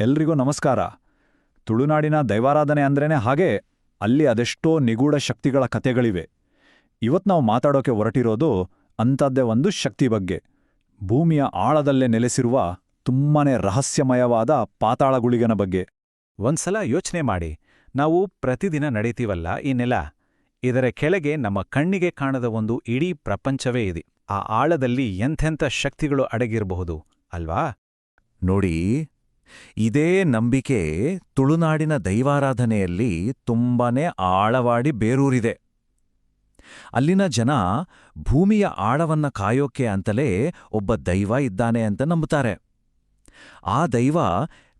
ಎಲ್ರಿಗೂ ನಮಸ್ಕಾರ. ತುಳುನಾಡಿನ ದೈವಾರಾಧನೆ ಅಂದ್ರೇನೆ ಹಾಗೆ ಅಲ್ಲಿ ಅದೆಷ್ಟೋ ನಿಗೂಢ ಶಕ್ತಿಗಳ ಕಥೆಗಳಿವೆ. ಇವತ್ತು ನಾವು ಮಾತಾಡೋಕೆ ಹೊರಟಿರೋದು ಅಂಥದ್ದೇ ಒಂದು ಶಕ್ತಿ ಬಗ್ಗೆ. ಭೂಮಿಯ ಆಳದಲ್ಲೇ ನೆಲೆಸಿರುವ ತುಂಬಾನೇ ರಹಸ್ಯಮಯವಾದ ಪಾತಾಳಗುಳಿಗನ ಬಗ್ಗೆ. ಒಂದ್ಸಲ ಯೋಚನೆ ಮಾಡಿ. ನಾವು ಪ್ರತಿದಿನ ನಡೀತೀವಲ್ಲ ಈ ನೆಲ. ಇದರ ಕೆಳಗೆ ನಮ್ಮ ಕಣ್ಣಿಗೆ ಕಾಣದ ಒಂದು ಇಡೀ ಪ್ರಪಂಚವೇ ಇದೆ. ಆ ಆಳದಲ್ಲಿ ಎಂಥೆಂಥ ಶಕ್ತಿಗಳು ಅಡಗಿರಬಹುದು ಅಲ್ವಾ? ನೋಡಿ ಇದೇ ನಂಬಿಕೆ ತುಳುನಾಡಿನ ದೈವಾರಾಧನೆಯಲ್ಲಿ ತುಂಬಾನೇ ಆಳವಾಡಿ ಬೇರೂರಿದೆ. ಅಲ್ಲಿನ ಜನ ಭೂಮಿಯ ಆಳವನ್ನ ಕಾಯೋಕೆ ಅಂತಲೇ ಒಬ್ಬ ದೈವ ಇದ್ದಾನೆ ಅಂತ ನಂಬುತ್ತಾರೆ. ಆ ದೈವ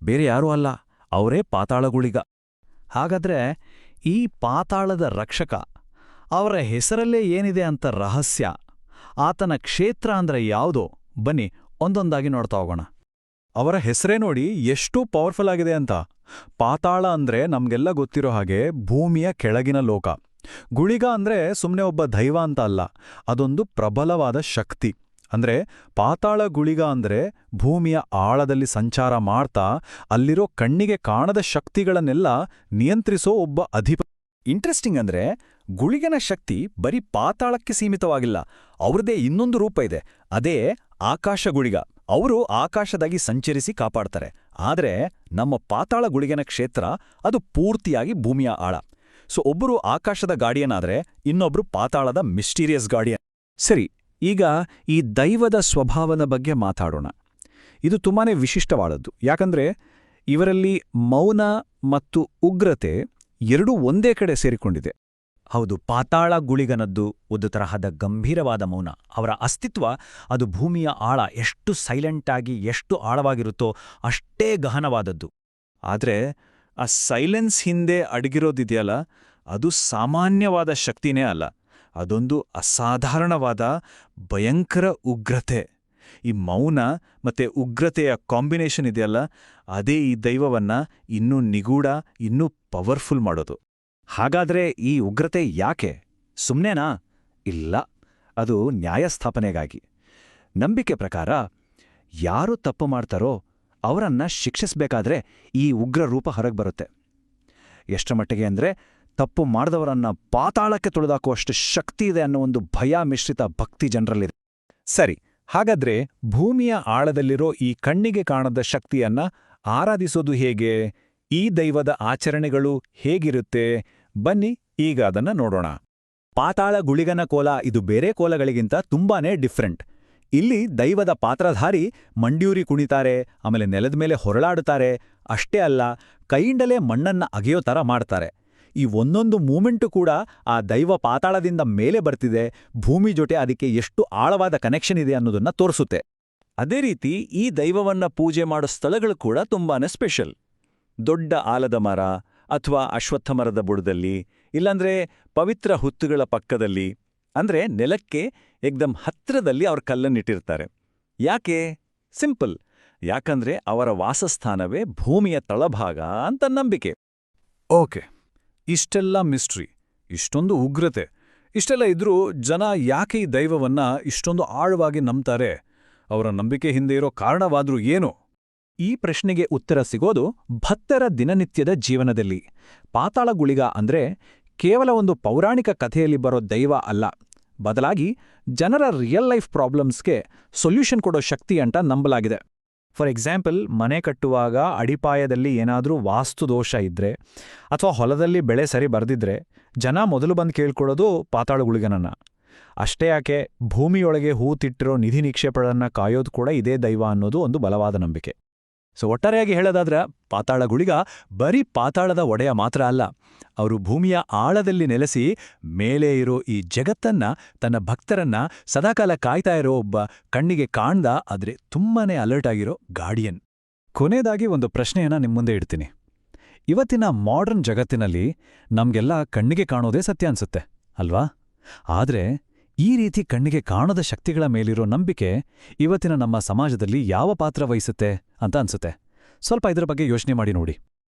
ಬೇರೆ ಯಾರೂ ಅಲ್ಲ, ಅವರೇ ಪಾತಾಳಗುಳಿಗ. ಹಾಗಾದ್ರೆ ಈ ಪಾತಾಳದ ರಕ್ಷಕ ಅವರ ಹೆಸರಲ್ಲೇ ಏನಿದೆ ಅಂತ ರಹಸ್ಯ, ಆತನ ಕ್ಷೇತ್ರ ಅಂದ್ರೆ ಯಾವುದೋ, ಬನ್ನಿ, ಒಂದೊಂದಾಗಿ ನೋಡ್ತಾ ಹೋಗೋಣ. ಅವರ ಹೆಸರೇ ನೋಡಿ ಎಷ್ಟು ಪವರ್ಫುಲ್ ಆಗಿದೆ ಅಂತ. ಪಾತಾಳ ಅಂದ್ರೆ ನಮ್ಗೆಲ್ಲ ಗೊತ್ತಿರೋ ಹಾಗೆ ಭೂಮಿಯ ಕೆಳಗಿನ ಲೋಕ. ಗುಳಿಗ ಅಂದ್ರೆ ಸುಮ್ಮನೆ ಒಬ್ಬ ದೈವ ಅಂತ ಅಲ್ಲ, ಅದೊಂದು ಪ್ರಬಲವಾದ ಶಕ್ತಿ. ಅಂದ್ರೆ ಪಾತಾಳ ಗುಳಿಗ ಅಂದ್ರೆ ಭೂಮಿಯ ಆಳದಲ್ಲಿ ಸಂಚಾರ ಮಾಡ್ತಾ ಅಲ್ಲಿರೋ ಕಣ್ಣಿಗೆ ಕಾಣದ ಶಕ್ತಿಗಳನ್ನೆಲ್ಲ ನಿಯಂತ್ರಿಸೋ ಒಬ್ಬ ಅಧಿಪ. ಇಂಟ್ರೆಸ್ಟಿಂಗ್ ಅಂದ್ರೆ ಗುಳಿಗನ ಶಕ್ತಿ ಬರೀ ಪಾತಾಳಕ್ಕೆ ಸೀಮಿತವಾಗಿಲ್ಲ ಅವ್ರದೇ ಇನ್ನೊಂದು ರೂಪ ಇದೆ, ಅದೇ ಆಕಾಶ ಗುಳಿಗ. ಅವರು ಆಕಾಶದಾಗಿ ಸಂಚರಿಸಿ ಕಾಪಾಡ್ತಾರೆ. ಆದರೆ ನಮ್ಮ ಪಾತಾಳ ಗುಳಿಗೆನ ಕ್ಷೇತ್ರ ಅದು ಪೂರ್ತಿಯಾಗಿ ಭೂಮಿಯ ಆಳ. ಸೊ ಒಬ್ಬರು ಆಕಾಶದ ಗಾಡಿಯನ್ ಆದರೆ ಇನ್ನೊಬ್ರು ಪಾತಾಳದ ಮಿಸ್ಟೀರಿಯಸ್ ಗಾಡಿಯನ್ ಸರಿ, ಈಗ ಈ ದೈವದ ಸ್ವಭಾವದ ಬಗ್ಗೆ ಮಾತಾಡೋಣ. ಇದು ತುಂಬಾನೇ ವಿಶಿಷ್ಟವಾದದ್ದು. ಯಾಕಂದ್ರೆ ಇವರಲ್ಲಿ ಮೌನ ಮತ್ತು ಉಗ್ರತೆ ಎರಡೂ ಒಂದೇ ಕಡೆ ಸೇರಿಕೊಂಡಿದೆ. ಹೌದು, ಪಾತಾಳ ಗುಳಿಗನದ್ದು ಒಂದು ತರಹದ ಗಂಭೀರವಾದ ಮೌನ. ಅವರ ಅಸ್ತಿತ್ವ, ಅದು ಭೂಮಿಯ ಆಳ ಎಷ್ಟು ಸೈಲೆಂಟಾಗಿ ಎಷ್ಟು ಆಳವಾಗಿರುತ್ತೋ ಅಷ್ಟೇ ಗಹನವಾದದ್ದು. ಆದ್ರೆ, ಆ ಸೈಲೆನ್ಸ್ ಹಿಂದೆ ಅಡಗಿರೋದಿದೆಯಲ್ಲ, ಅದು ಸಾಮಾನ್ಯವಾದ ಶಕ್ತಿನೇ ಅಲ್ಲ. ಅದೊಂದು ಅಸಾಧಾರಣವಾದ, ಭಯಂಕರ ಉಗ್ರತೆ. ಈ ಮೌನ ಮತ್ತೆ ಉಗ್ರತೆಯ ಕಾಂಬಿನೇಷನ್ ಇದೆಯಲ್ಲ, ಅದೇ ಈ ದೈವವನ್ನ ಇನ್ನೂ ನಿಗೂಢ, ಇನ್ನೂ ಪವರ್ಫುಲ್ ಮಾಡೋದು. ಹಾಗಾದ್ರೆ ಈ ಉಗ್ರತೆ ಯಾಕೆ? ಸುಮ್ಮನೆನಾ ಇಲ್ಲ, ಅದು ನ್ಯಾಯಸ್ಥಾಪನೆಗಾಗಿ. ನಂಬಿಕೆ ಪ್ರಕಾರ, ಯಾರು ತಪ್ಪು ಮಾಡ್ತಾರೋ ಅವರನ್ನ ಶಿಕ್ಷಿಸಬೇಕಾದ್ರೆ ಈ ಉಗ್ರ ರೂಪ ಹೊರಗೆ ಬರುತ್ತೆ. ಎಷ್ಟರ ಮಟ್ಟಿಗೆ ಅಂದ್ರೆ, ತಪ್ಪು ಮಾಡಿದವರನ್ನ ಪಾತಾಳಕ್ಕೆ ತುಳಿದಾಕುವಷ್ಟು ಶಕ್ತಿ ಇದೆ ಅನ್ನೋ ಒಂದು ಭಯ ಮಿಶ್ರಿತ ಭಕ್ತಿ ಜನರಲ್ಲಿದೆ. ಸರಿ, ಹಾಗಾದ್ರೆ ಭೂಮಿಯ ಆಳದಲ್ಲಿರೋ ಈ ಕಣ್ಣಿಗೆ ಕಾಣದ ಶಕ್ತಿಯನ್ನ ಆರಾಧಿಸೋದು ಹೇಗೆ? ಈ ದೈವದ ಆಚರಣೆಗಳು ಹೇಗಿರುತ್ತೆ? ಬನ್ನಿ, ಈಗ ಅದನ್ನ ನೋಡೋಣ. ಪಾತಾಳ ಗುಳಿಗನ ಕೋಲ ಇದು ಬೇರೆ ಕೋಲಗಳಿಗಿಂತ ತುಂಬಾನೇ ಡಿಫ್ರೆಂಟ್. ಇಲ್ಲಿ ದೈವದ ಪಾತ್ರಧಾರಿ ಮಂಡ್ಯೂರಿ ಕುಣಿತಾರೆ, ಆಮೇಲೆ ನೆಲದ ಮೇಲೆ ಹೊರಳಾಡುತ್ತಾರೆ. ಅಷ್ಟೇ ಅಲ್ಲ, ಕೈಯಿಂದಲೇ ಮಣ್ಣನ್ನ ಅಗೆಯೋ ಥರ ಮಾಡ್ತಾರೆ. ಈ ಒಂದೊಂದು ಮೂಮೆಂಟು ಕೂಡ ಆ ದೈವ ಪಾತಾಳದಿಂದ ಮೇಲೆ ಬರ್ತಿದೆ, ಭೂಮಿ ಜೊತೆ ಅದಕ್ಕೆ ಎಷ್ಟು ಆಳವಾದ ಕನೆಕ್ಷನ್ ಇದೆ ಅನ್ನೋದನ್ನ ತೋರಿಸುತ್ತೆ. ಅದೇ ರೀತಿ ಈ ದೈವವನ್ನ ಪೂಜೆ ಮಾಡೋ ಸ್ಥಳಗಳು ಕೂಡ ತುಂಬಾನೇ ಸ್ಪೆಷಲ್ ದೊಡ್ಡ ಆಲದ ಮರ ಅಥವಾ ಅಶ್ವತ್ಥ ಮರದ ಬುಡದಲ್ಲಿ, ಇಲ್ಲಾಂದ್ರೆ ಪವಿತ್ರ ಹುತ್ತುಗಳ ಪಕ್ಕದಲ್ಲಿ, ಅಂದ್ರೆ ನೆಲಕ್ಕೆ ಏಕ್ದಮ್ ಹತ್ತಿರದಲ್ಲಿ ಅವ್ರ ಕಲ್ಲನ್ನಿಟ್ಟಿರ್ತಾರೆ. ಯಾಕೆ? ಸಿಂಪಲ್. ಯಾಕಂದ್ರೆ ಅವರ ವಾಸಸ್ಥಾನವೇ ಭೂಮಿಯ ತಳಭಾಗ ಅಂತ ನಂಬಿಕೆ. ಓಕೆ. ಇಷ್ಟೆಲ್ಲ ಮಿಸ್ಟ್ರಿ, ಇಷ್ಟೊಂದು ಉಗ್ರತೆ, ಇಷ್ಟೆಲ್ಲ ಇದ್ರೂ ಜನ ಯಾಕೆ ಈ ದೈವವನ್ನ ಇಷ್ಟೊಂದು ಆಳವಾಗಿ ನಂಬ್ತಾರೆ? ಅವರ ನಂಬಿಕೆ ಹಿಂದೆ ಇರೋ ಕಾರಣವಾದ್ರೂ ಏನು? ಈ ಪ್ರಶ್ನೆಗೆ ಉತ್ತರ ಸಿಗೋದು ಭಕ್ತರ ದಿನನಿತ್ಯದ ಜೀವನದಲ್ಲಿ. ಪಾತಾಳ ಗುಳಿಗ ಅಂದ್ರೆ ಕೇವಲ ಒಂದು ಪೌರಾಣಿಕ ಕಥೆಯಲ್ಲಿ ಬರೋ ದೈವ ಅಲ್ಲ. ಬದಲಾಗಿ ಜನರ ರಿಯಲ್ ಲೈಫ್ ಪ್ರಾಬ್ಲಮ್ಸ್ಗೆ ಸೊಲ್ಯೂಷನ್ ಕೊಡೋ ಶಕ್ತಿ ಅಂತ ನಂಬಲಾಗಿದೆ. ಫಾರ್ ಎಕ್ಸಾಂಪಲ್ ಮನೆ ಕಟ್ಟುವಾಗ ಅಡಿಪಾಯದಲ್ಲಿ ಏನಾದರೂ ವಾಸ್ತು ದೋಷ ಇದ್ರೆ ಅಥವಾ ಹೊಲದಲ್ಲಿ ಬೆಳೆ ಸರಿ ಬರ್ದಿದ್ರೆ ಜನ ಮೊದಲು ಬಂದು ಕೇಳ್ಕೊಳ್ಳೋದು ಪಾತಾಳ ಗುಳಿಗನನ್ನ. ಅಷ್ಟೇ ಯಾಕೆ ಭೂಮಿಯೊಳಗೆ ಹೂತಿಟ್ಟಿರೋ ನಿಧಿ ನಿಕ್ಷೇಪಗಳನ್ನು ಕಾಯೋದು ಕೂಡ ಇದೇ ದೈವ ಅನ್ನೋದು ಒಂದು ಬಲವಾದ ನಂಬಿಕೆ. ಸೊ ಒಟ್ಟಾರೆಯಾಗಿ ಹೇಳೋದಾದ್ರೆ, ಪಾತಾಳ ಗುಳಿಗ ಬರೀ ಪಾತಾಳದ ಒಡೆಯ ಮಾತ್ರ ಅಲ್ಲ. ಅವರು ಭೂಮಿಯ ಆಳದಲ್ಲಿ ನೆಲೆಸಿ ಮೇಲೆ ಇರೋ ಈ ಜಗತ್ತನ್ನ, ತನ್ನ ಭಕ್ತರನ್ನ ಸದಾಕಾಲ ಕಾಯ್ತಾ ಇರೋ ಒಬ್ಬ ಕಣ್ಣಿಗೆ ಕಾಣ್ದ ಆದ್ರೆ ತುಂಬಾನೇ ಅಲರ್ಟ್ ಆಗಿರೋ ಗಾರ್ಡಿಯನ್ ಕೊನೆಯದಾಗಿ ಒಂದು ಪ್ರಶ್ನೆಯನ್ನ ನಿಮ್ಮುಂದೆ ಇಡ್ತೀನಿ. ಇವತ್ತಿನ ಮಾಡರ್ನ್ ಜಗತ್ತಿನಲ್ಲಿ ನಮಗೆಲ್ಲ ಕಣ್ಣಿಗೆ ಕಾಣೋದೇ ಸತ್ಯ ಅನ್ಸುತ್ತೆ, ಅಲ್ವಾ? ಆದ್ರೆ ಈ ರೀತಿ ಕಣ್ಣಿಗೆ ಕಾಣದ ಶಕ್ತಿಗಳ ಮೇಲಿರೋ ನಂಬಿಕೆ ಇವತ್ತಿನ ನಮ್ಮ ಸಮಾಜದಲ್ಲಿ ಯಾವ ಪಾತ್ರ ವಹಿಸುತ್ತೆ ಅಂತ ಅನ್ಸುತ್ತೆ. ಸ್ವಲ್ಪ ಇದರ ಬಗ್ಗೆ ಯೋಚನೆ ಮಾಡಿ ನೋಡಿ.